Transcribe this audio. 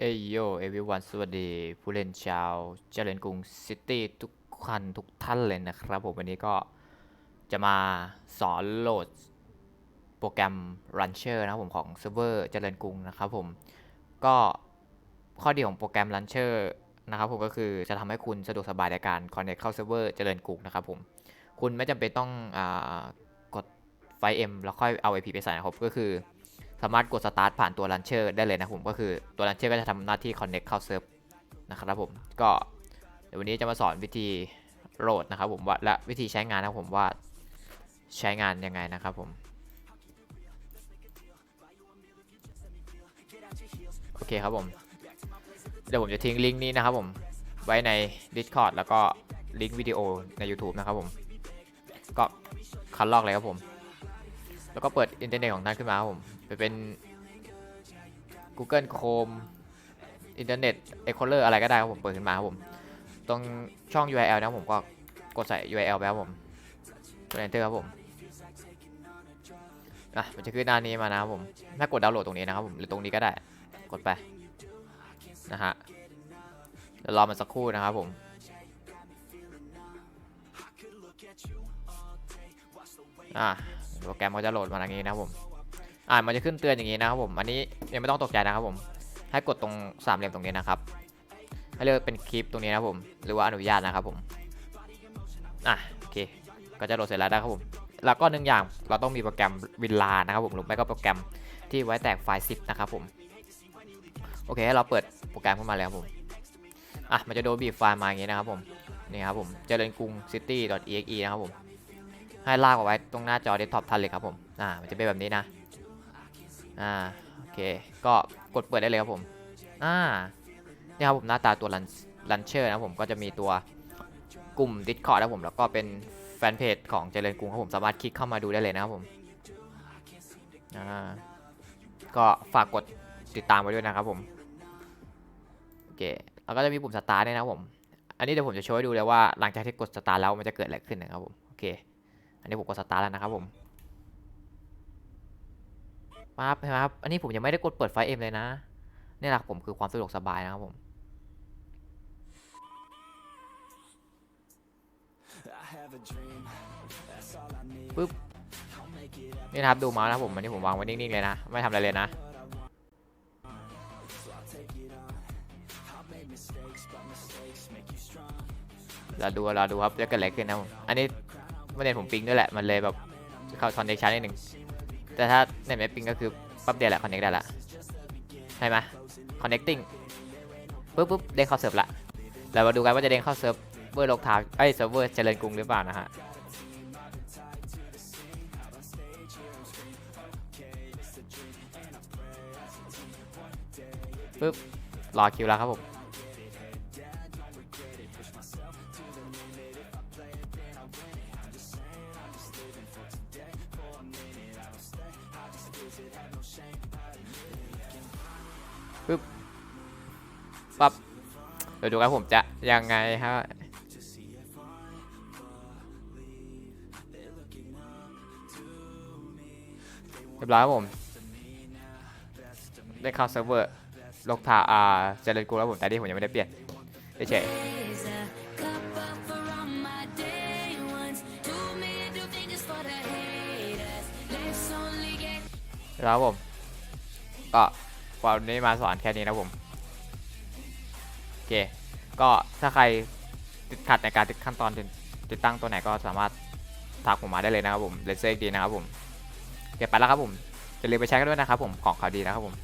เอยโยเอวิวันสวัสดีผู้เล่นชาวเจริญกรุงซิตี้ทุกคันทุกท่านเลยนะครับผมวันนี้ก็จะมาสอนโหลดโปรแกรม Launcher นะครับผมของเซิร์ฟเวอร์เจริญกรุงนะครับผมก็ข้อดีของโปรแกรม Launcher นะครับผมก็คือจะทำให้คุณสะดวกสบายในการ connect เข้าเซิร์ฟเวอร์เจริญกรุงนะครับผมคุณไม่จำเป็นต้องอากดไฟล์ M แล้วค่อยเอา IP ไปใส่นะครับก็คือ สามารถกด start ผ่านตัว launcher ได้เลยนะผมก็คือตัว launcher ก็จะทำหน้าที่ connect เข้าเซิร์ฟนะครับผมก็เดี๋ยววันนี้จะมาสอนวิธีโหลดนะครับผมว่าและวิธีใช้งานนะผมว่าใช้งานยังไงนะครับผมโอเคครับผม เดี๋ยวผมจะทิ้งลิงก์นี้นะครับผมไว้ใน Discord แล้วก็ลิงก์วิดีโอใน YouTube นะครับผม ก็คัดลอกเลยครับผม แล้วก็เปิดอินเทอร์เน็ตของท่านขึ้นมาครับผม ไปเป็น Google Chrome อินเทอร์เน็ต Explorer อะไรก็ได้ครับผมเปิดขึ้นมาครับผม ตรงช่อง URL นะครับผมก็กดใส่ URL ไปครับผมกด Enter ครับผมอะมันจะขึ้นหน้านี้มานะครับผมถ้ากดดาวน์โหลดตรงนี้นะครับผมหรือตรงนี้ก็ได้กดไปนะฮะเดี๋ยวรอมันสักครู่นะครับผมอะโปรแกรมก็จะโหลดมาอย่างนี้นะครับผม อ่ามันจะขึ้นเตือนอย่างนี้นะครับผม อันนี้ยังไม่ต้องตกใจนะครับผม ให้กดตรงสามเหลี่ยมตรงนี้นะครับ ให้เลือกเป็นคลิปตรงนี้นะครับผม หรือว่าอนุญาตนะครับผม อะโอเค ก็จะโหลดเสร็จแล้วนะครับผม แล้วก็หนึ่งอย่างเราต้องมีโปรแกรมวินลานะครับผม หรือไม่ก็โปรแกรมที่ไว้แตกไฟล์ zip นะครับผม โอเคให้เราเปิดโปรแกรมขึ้นมาแล้วครับผม อะมันจะโดนบีบไฟล์มาอย่างนี้นะครับผม นี่ครับผมเจริญกรุง city.exe นะครับผม ให้ลากเอาไว้ตรงหน้าจอเดสก์ท็อปทันเลยครับผม อ่า มันจะเป็นแบบนี้นะ อ่าโอเคก็กดเปิดได้เลยครับผมอ่านี่ครับผมหน้าตาตัวลันเชอร์นะผมก็จะมีตัวกลุ่ม Discord นะผมแล้วก็เป็นแฟนเพจของเจริญกรุงครับผมสามารถคลิกเข้ามาดูได้เลยนะครับผมอ่าก็ฝากกดติดตามไว้ด้วยนะครับผมโอเคแล้วก็จะมีปุ่มสตาร์ทด้วยนะผมอันนี้เดี๋ยวผมจะโชว์ให้ดูเลยว่าหลังจากที่กดสตาร์ทแล้วมันจะเกิดอะไรขึ้นนะครับผมโอเค อันนี้ผมกดสตาร์ทแล้วนะครับผม ปั๊บเห็นไหมครับ อันนี้ผมยังไม่ได้กดเปิดไฟเอ็มเลยนะ นี่แหละครับผมคือความสะดวกสบายนะครับผม ปึ๊บ นี่นะครับดูมานะผมอันนี้ผมวางไว้นิ่งๆเลยนะ ไม่ทำอะไรเลยนะ เราดูเราดูครับจะเกิดอะไรขึ้นนะผม อันนี้ไม่เน็ตผมปิงด้วยแหละ มันเลยแบบเข้าคอนเนคชันนิดหนึ่ง แต่ถ้าเน็ตไม่ปิงก็คือปั๊บเดียวแหละคอนเนคได้ละใช่ไหม connecting ปุ๊บปุ๊บเด้งเข้าเซิร์ฟละเรามาดูกันว่าจะเด้งเข้าเซิร์ฟเวอร์โลกทาวไอเซิร์ฟเวอร์เจริญกรุงหรือเปล่านะฮะปุ๊บรอคิวแล้วครับผม ปั๊บเดี๋ยวดูครับผมจะยังไงฮะเรียบร้อยครับผม ได้เข้าเซิร์ฟเวอร์โลกทาอ่าเจริญกูแล้วผมแต่ที่ผมยังไม่ได้เปลี่ยนเฉย แล้วครับผมก็วันนี้มาสอนแค่นี้นะผมโอเค ก็ถ้าใครติดขัดในการติดขั้นตอนติดต,ดตั้งตัวไหนก็สามารถทักผมมาได้เลยนะครับผมเลเซอร์ดีนะครับผมเก็บไปแล้วครับผมอย่าลืมไปใช้กันด้วยนะครับผมของข่าวดีนะครับผม